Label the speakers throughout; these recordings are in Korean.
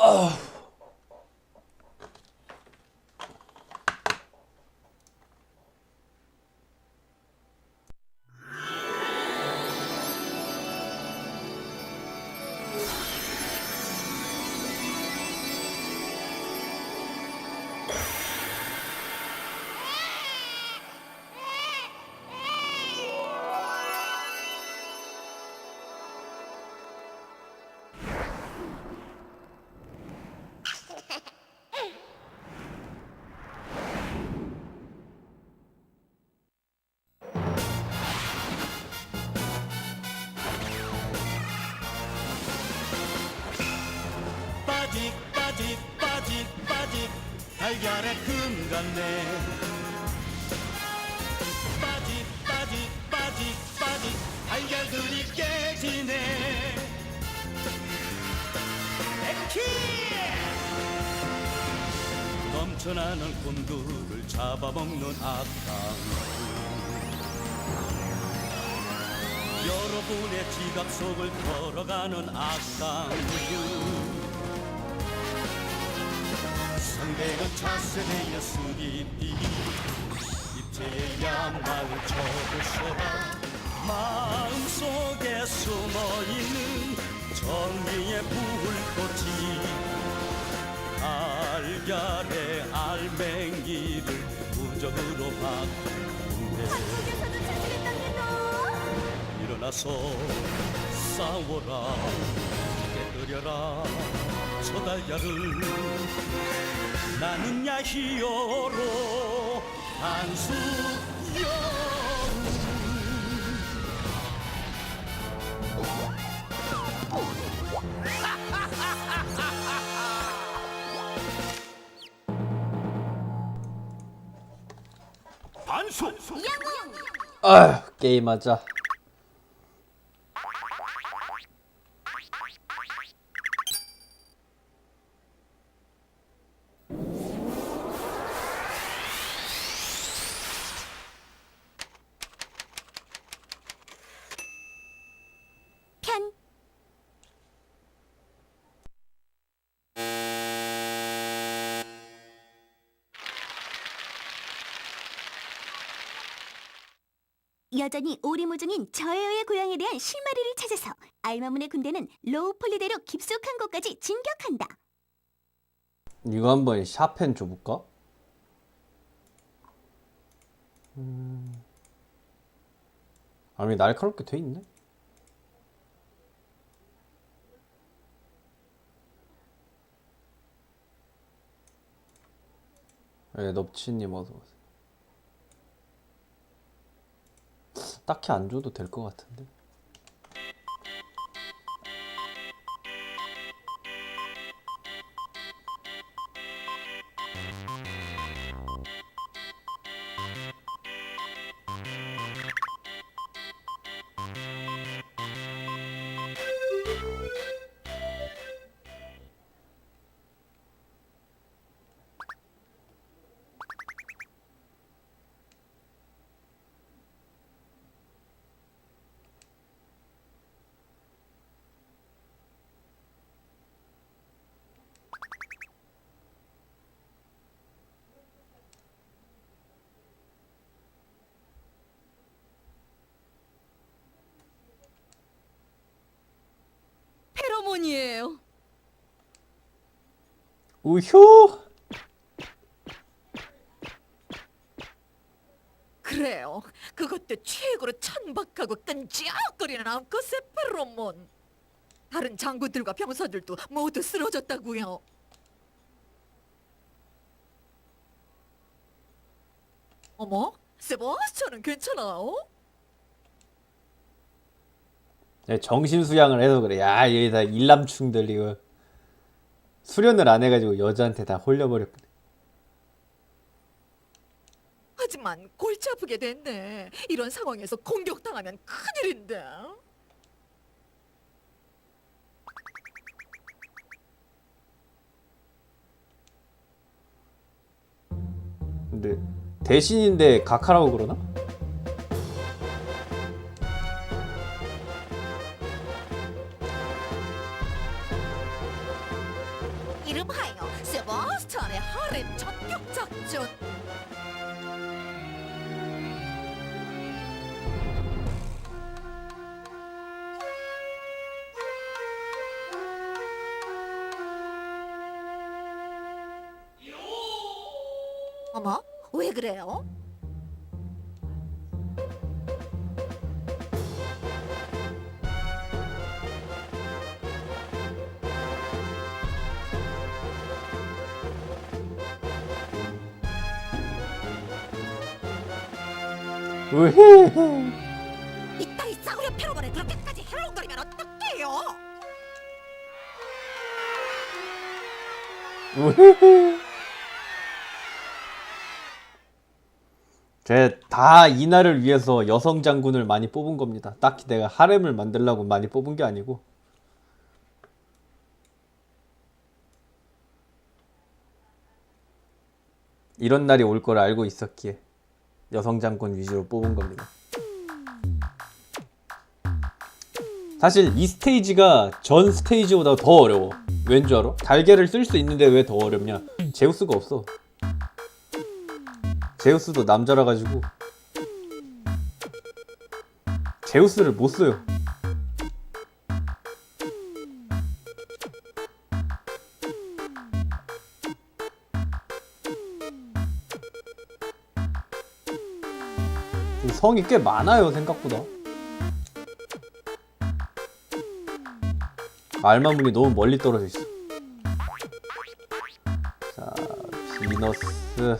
Speaker 1: 어... 빠직 빠직 빠직 빠직. 달걀에 금 같네. 빠직 빠직 빠직 빠직. 달걀들이 깨지네. 에키! 넘쳐나는 곤두를 잡아먹는 악당. 여러분의 지갑 속을 걸어가는 악당들 상대는 차세대의 수리비 입체의 양말을 쳐보셔라. 마음속에 숨어있는 정의의 불꽃이 달걀의 알맹이를 무적으로
Speaker 2: 자살했답니다.
Speaker 1: 일어나서 싸워라. 깨뜨려라 저 달걀을 나는 야 히어로 한수 여우 반수
Speaker 3: 아휴 게임하자
Speaker 2: 여전히 오리무중인 저에어의 고향에 대한 실마리를 찾아서 알마문의 군대는 로우 폴리대로 깊숙한 곳까지 진격한다.
Speaker 3: 이거 한번 샤펜 줘볼까? 음... 아니 날카롭게 돼 있네 네, 넙치님 어서 오세요. 딱히 안 줘도 될 것 같은데.
Speaker 4: 페로몬이에요.
Speaker 3: 우효!
Speaker 4: 그래요. 그것도 최고로 천박하고 끈적거리는 암컷의 페로몬. 다른 장군들과 병사들도 모두 쓰러졌다고요. 어머, 세바스찬은 괜찮아요?
Speaker 3: 네, 정신 수양을 해서 그래. 야, 여기 다 일남충들 이거 수련을 안 해가지고 여자한테 다 홀려버렸네.
Speaker 4: 하지만 골치 아프게 됐네. 이런 상황에서 공격당하면 큰일인데.
Speaker 3: 근데 대신인데 각하라고 그러나?
Speaker 4: 작전. 어머, 왜 그래요?
Speaker 3: 으헤헤.
Speaker 4: 이따위 싸구려 페로몬에 그렇게까지 해롱거리면 어떡해요?
Speaker 3: 제다 이날을 위해서 여성 장군을 많이 뽑은 겁니다. 딱히 내가 하렘을 만들려고 많이 뽑은 게 아니고. 이런 날이 올 걸 알고 있었기에 여성 장군 위주로 뽑은 겁니다. 사실 이 스테이지가 전 스테이지보다 더 어려워. 왠 줄 알아? 달걀을 쓸 수 있는데 왜 더 어렵냐? 제우스가 없어. 제우스도 남자라 가지고 제우스를 못 써요. 성이 꽤 많아요 생각보다. 알마문이 너무 멀리 떨어져 있어. 자, 비너스.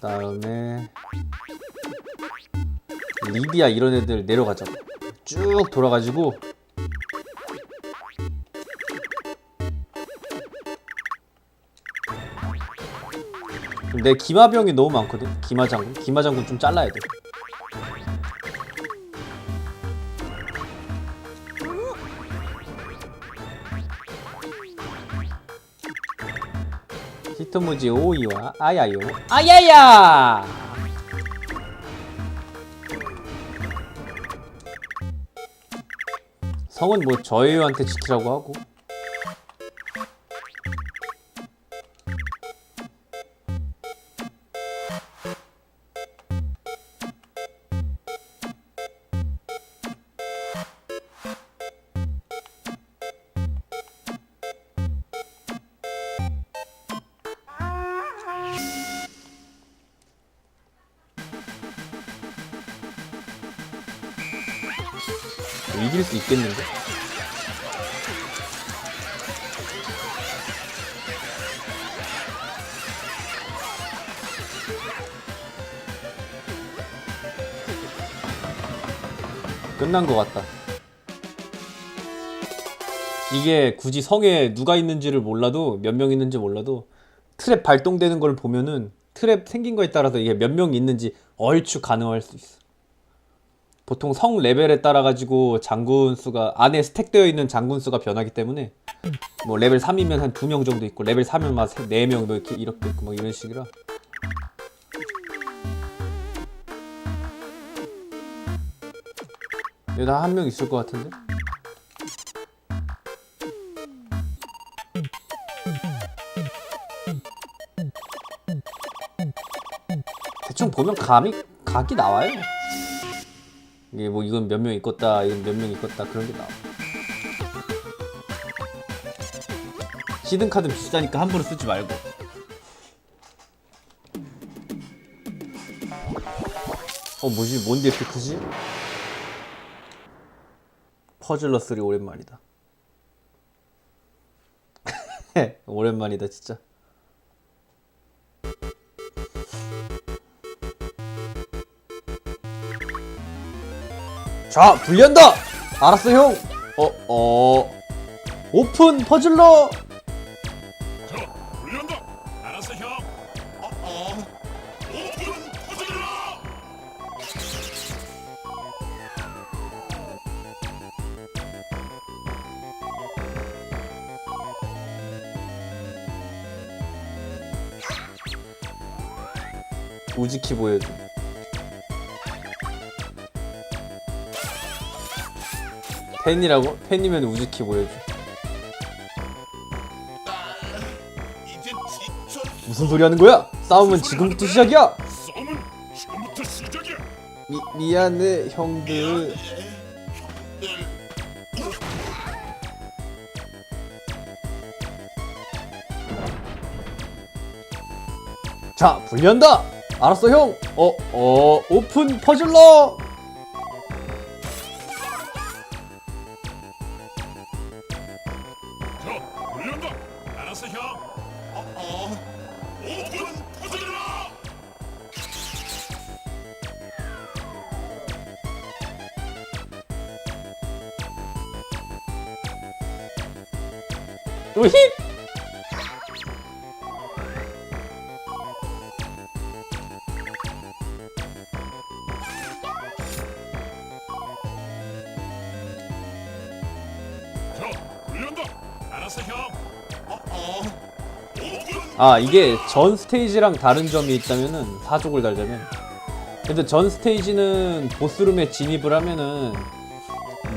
Speaker 3: 다음에 리디아 이런 애들 내려가자고. 쭉 돌아가지고 내 기마병이 너무 많거든. 기마장군. 기마장군 좀 잘라야 돼. 히토무지 오이와 아야요 아야야 성은 뭐 저희한테 지키라고 하고 끝난 것 같다. 이게 굳이 성에 누가 있는지를 몰라도 몇 명 있는지 몰라도 트랩 발동되는 걸 보면은 트랩 생긴 거에 따라서 이게 몇 명 있는지 얼추 가능할 수 있어. 보통 성 레벨에 따라 가지고 장군 수가 안에 스택되어 있는 장군 수가 변하기 때문에 뭐 레벨 3이면 한 두 명 정도 있고 레벨 3이면 막네명뭐 이렇게 이렇게 있고 막 이런 식이라 여기다 한명 있을 것 같은데 대충 보면 감이 각이 나와요. 이게 뭐 이건 몇 명 있겠다, 이건 몇 명 있겠다 그런 게 나와. 시든 카드 비싸니까 함부로 쓰지 말고. 어 뭐지? 뭔데 이렇게 크지? 퍼즐러 3 오랜만이다. 오랜만이다 진짜. 자, 불리한다! 알았어, 형! 어, 어. 오픈 퍼즐러! 솔직히 보여줘. 텐이라고? 텐이면 우즈키 보여줘. 무슨 소리 하는 거야? 싸움은 지금부터 시작이야. 미, 미안해 형들. 자, 불리한다! 알았어 형. 어 어, 오픈 퍼즐러. 아 이게 전 스테이지랑 다른 점이 있다면은 사족을 달자면. 근데 전 스테이지는 보스룸에 진입을 하면은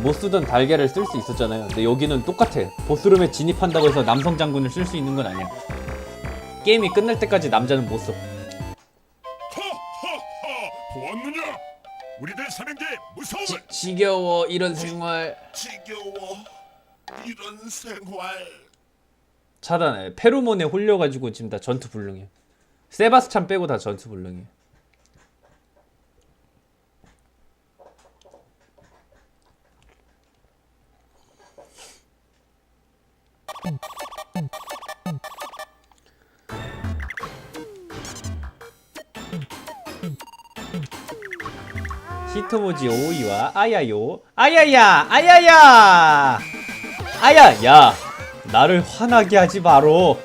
Speaker 3: 못 쓰던 달걀을 쓸 수 있었잖아요. 근데 여기는 똑같아. 보스룸에 진입한다고 해서 남성 장군을 쓸 수 있는 건 아니야. 게임이 끝날 때까지 남자는 못써.
Speaker 1: 보았느냐? 우리들 사는 게 무서움을.
Speaker 3: 지겨워 이런 생활.
Speaker 1: 지겨워 이런 생활.
Speaker 3: 차단해 페로몬에 홀려가지고 지금 다 전투 불능해 세바스찬 빼고 다 전투 불능해 히토모지 오이와 아야요. 아야야! 아야야 아야 야 나를 화나게 하지 마로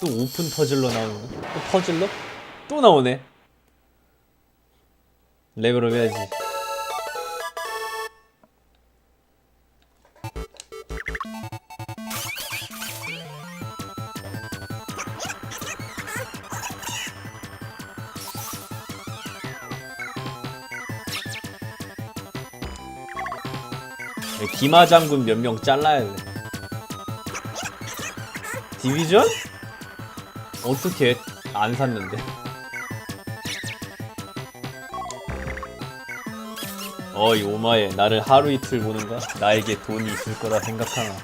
Speaker 3: 또 오픈 퍼즐러 나오는 거? 또 퍼즐러? 또 나오네 레벨업 해야지 기마 장군 몇 명 잘라야 돼. 디비전? 어떻게 안 샀는데? 어이 오마에 나를 하루 이틀 보는가? 나에게 돈이 있을 거라 생각하나?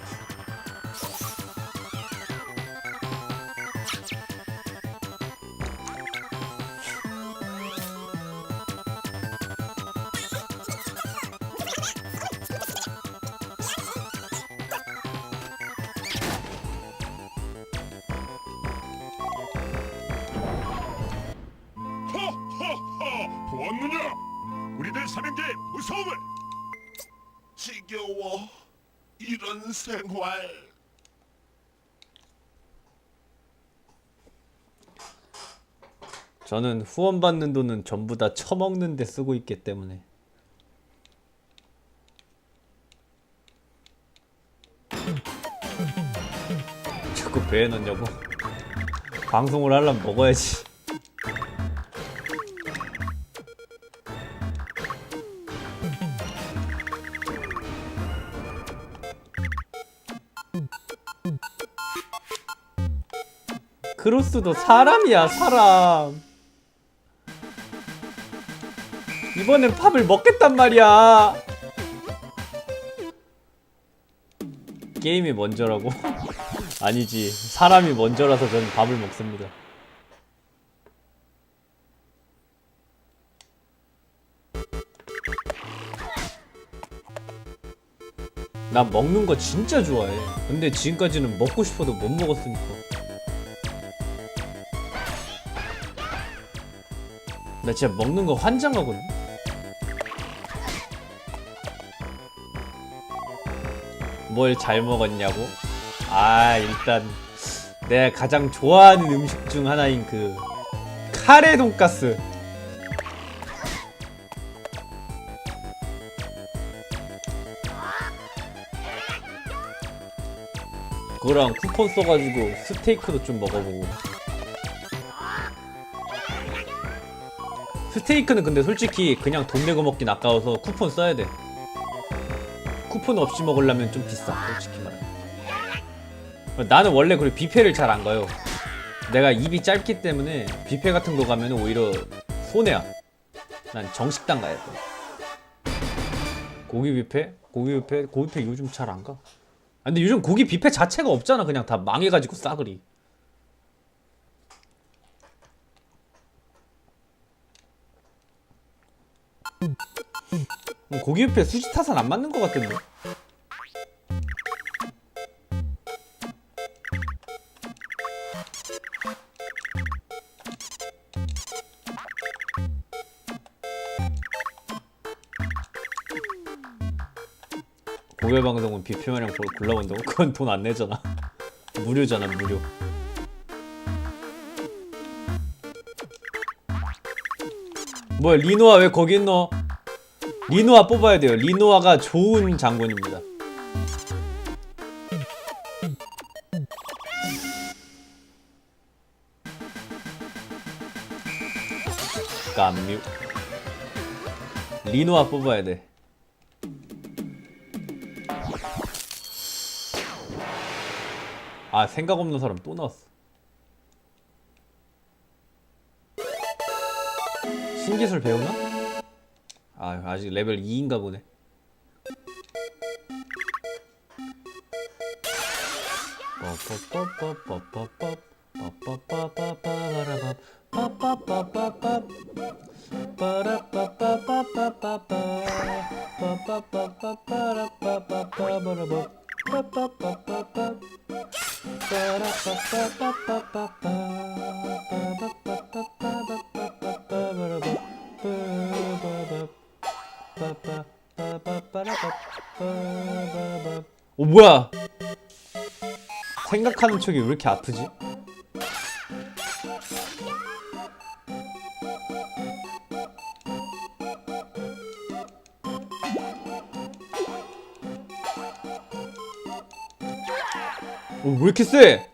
Speaker 1: 무서움을! 지겨워 이런 생활.
Speaker 3: 저는 후원 받는 돈은 전부 다 처먹는 데 쓰고 있기 때문에. 자꾸 배에 넣냐고? 방송을 하려면 먹어야지 크로스도. 사람이야 사람. 이번엔 팝을 먹겠단 말이야. 게임이 먼저라고? 아니지. 사람이 먼저라서 저는 밥을 먹습니다. 난 먹는 거 진짜 좋아해. 근데 지금까지는 먹고 싶어도 못 먹었으니까 나 진짜 먹는 거 환장하거든. 뭘 잘 먹었냐고? 아 일단 내가 가장 좋아하는 음식 중 하나인 그 카레 돈가스. 그거랑 쿠폰 써가지고 스테이크도 좀 먹어보고. 스테이크는 근데 솔직히 그냥 돈 내고 먹긴 아까워서 쿠폰 써야 돼. 쿠폰 없이 먹으려면 좀 비싸, 솔직히 말하면. 나는 원래 그리고 뷔페를 잘 안 가요. 내가 입이 짧기 때문에 뷔페 같은 거 가면 오히려 손해야. 난 정식당 가야 돼. 고기 뷔페? 고기 뷔페? 고기 뷔페 요즘 잘 안 가. 아, 근데 요즘 고기 뷔페 자체가 없잖아. 그냥 다 망해가지고 싸그리. 고기 뷔페 수지 타산 안 맞는 것 같던데. 고별 방송은 뷔페 마냥 골- 골라본다고? 그건 돈 안 내잖아. 무료잖아 무료. 뭐야 리노아 왜 거기 있노? 리노아 뽑아야 돼요. 리노아가 좋은 장군입니다. 깜뮤. 리노아 뽑아야 돼. 아 생각 없는 사람 또 나왔어. 신기술 배우나? 아 아직 레벨 2인가 보네. 뽀뽀뽀뽀뽀뽀뽀 빠빠빠빠빠라밤 빠빠빠빠빠 빠라빠빠빠빠빠빠 생각하는 척이 왜 이렇게 아프지? 오, 왜 이렇게 세?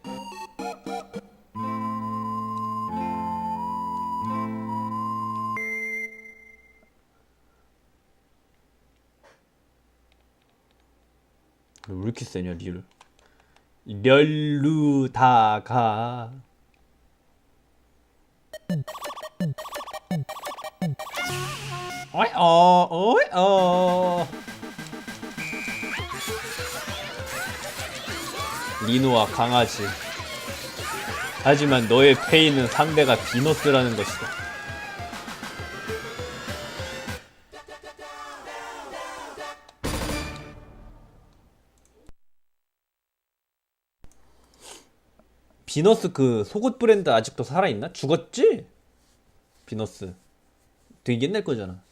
Speaker 3: 왜 이렇게 세냐 리를 렬루다가. 어이 어 어이 어. 리노와 강아지. 하지만 너의 페이는 상대가 비너스라는 것이다 비너스 그 속옷 브랜드 아직도 살아있나? 죽었지? 비너스 되게 옛날 거잖아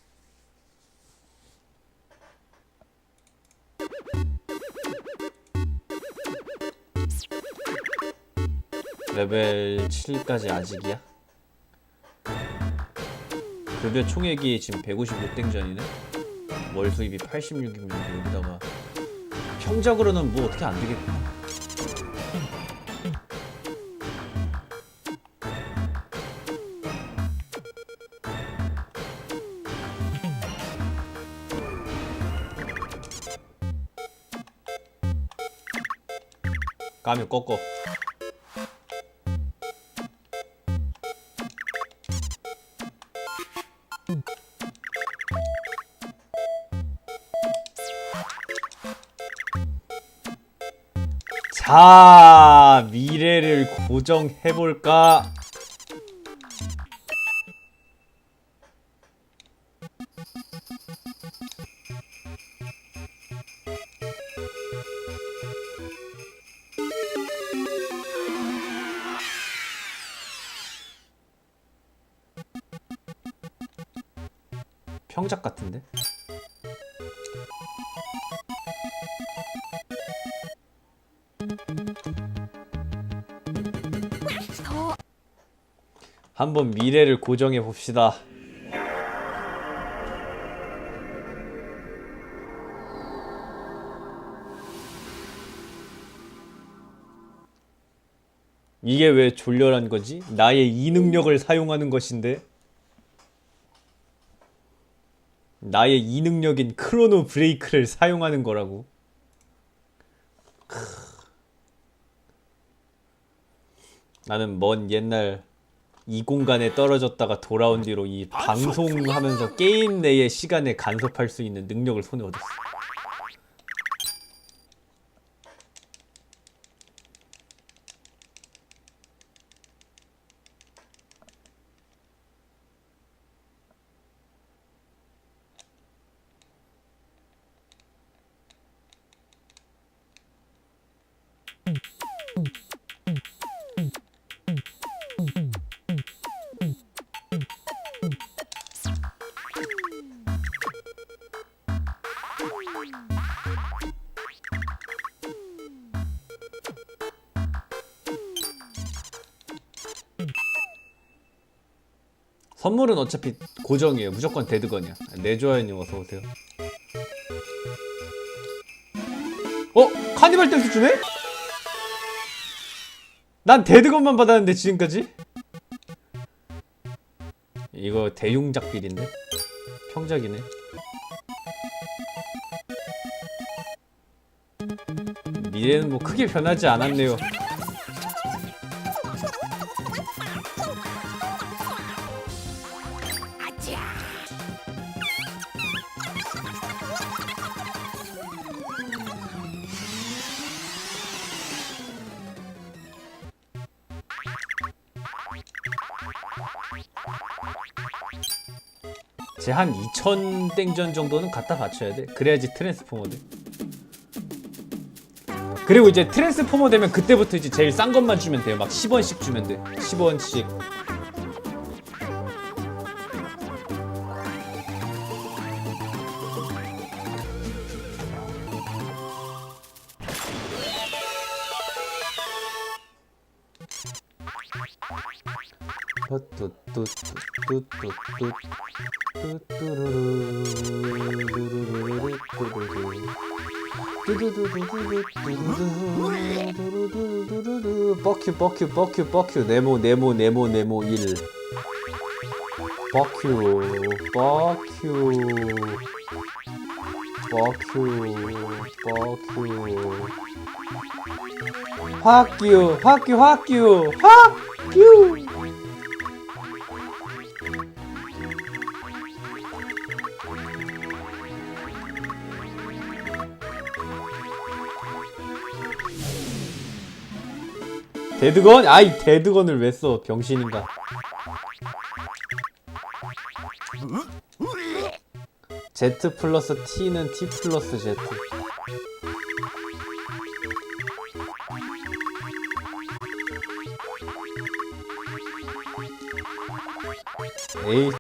Speaker 3: 레벨 7까지 아직이야? 급여 총액이 지금 156땡전이네? 월 수입이 86이면 여기다가 평적으로는 뭐 어떻게 안 되겠구나 까면 꺾어. 자 미래를 고정해볼까 한번 미래를 고정해 봅시다. 이게 왜 졸렬한 거지? 나의 이 능력을 사용하는 것인데 나의 이 능력인 크로노 브레이크를 사용하는 거라고. 나는 먼 옛날 이 공간에 떨어졌다가 돌아온 뒤로 이 방송하면서 게임 내의 시간에 간섭할 수 있는 능력을 손에 얻었어. 선물은 어차피 고정이에요. 무조건 데드건이야. 내조아님 어서 오세요. 어? 카니발 댄스 주네? 난 데드건만 받았는데 지금까지? 이거 대용작 빌인데? 평작이네. 미래는 뭐 크게 변하지 않았네요. 한 2000 땡전 정도는 갖다 바쳐야 돼. 그래야지 트랜스포머 돼. 그리고 이제 트랜스포머 되면 그때부터 이제 제일 싼 것만 주면 돼요. 막 10원씩 주면 돼. 10원씩. 버큐 버큐 버큐 버큐 네모 네모 네모 네모 1 버큐 버큐 버큐 버큐 화큐 화큐 화큐 화큐 데드건? 아이 데드건을 왜 써 병신인가? Z 플러스 T는 T 플러스 Z. 에이